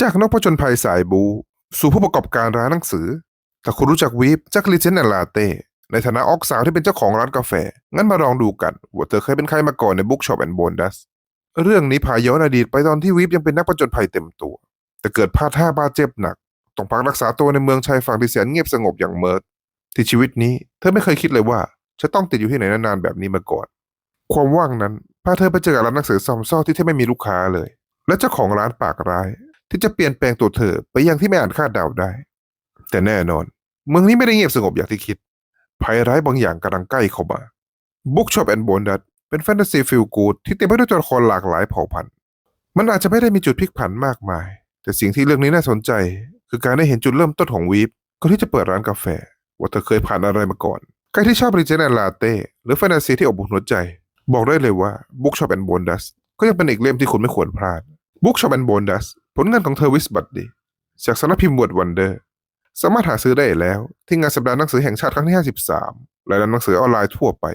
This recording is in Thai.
จากนักผจญภัยสายบู สู่ผู้ประกอบการร้านหนังสือ ถ้าคุณรู้จักวีฟจากลิเจนแอนลาเต้ในฐานะออกสาวที่เป็นเจ้าของร้านกาแฟ งั้นมาลองดูกันว่าเธอเคยเป็นใครมาก่อนในบุ๊กช็อปแอนด์บนดัสเรื่องนี้พาย้อนอดีตไปตอนที่วีฟยังเป็นนักผจญภัยเต็มตัว แต่เกิดพลาดท่าบาดเจ็บหนัก ต้องพักรักษาตัวในเมืองชายฝั่งที่แสนเงียบสงบอย่างเมิร์ดที่ชีวิตนี้เธอไม่เคยคิดเลยว่า จะต้องติดอยู่ที่ไหนนานๆแบบนี้มาก่อน ความว่างนั้นพาเธอไปเจอกับร้านหนังสือซอมซ่อที่แทบไม่มีลูกค้าเลย และเจ้าของร้านปากร้าย ที่จะเปลี่ยนแปลงตัวเธอไปอย่างที่ไม่อาจคาดเดาได้ แต่แน่นอน เมืองนี้ไม่ได้เงียบสงบอย่างที่คิด ภัยร้ายบางอย่างกำลังใกล้เข้ามา Book Shop and Bonus เป็นแฟนตาซีฟิลกูดที่เต็มไปด้วยตัวละครหลากหลายเผ่าพันธุ์ มันอาจจะไม่ได้มีจุดพลิกผันมากมาย แต่สิ่งที่เรื่องนี้น่าสนใจ คือการได้เห็นจุดเริ่มต้นของวีฟก่อนที่จะเปิดร้านกาแฟ ว่าเธอเคยผ่านอะไรมาก่อนใครที่ชอบริเจนแอนลาเต้หรือแฟนตาซีที่อบอุ่นหัวใจ บอกได้เลยว่า Book Shop and Bonus ก็ยังเป็นอีกเล่มที่คุณไม่ควรพลาด Book Shop and Bonus ผลงานของเธอวิสบัตดีจากสำนักพิมพ์วอร์ดวันเดอร์สามารถหาซื้อได้แล้ว ที่งานสัปดาห์หนังสือแห่งชาติครั้งที่ 53 และร้านหนังสือออนไลน์ทั่วไป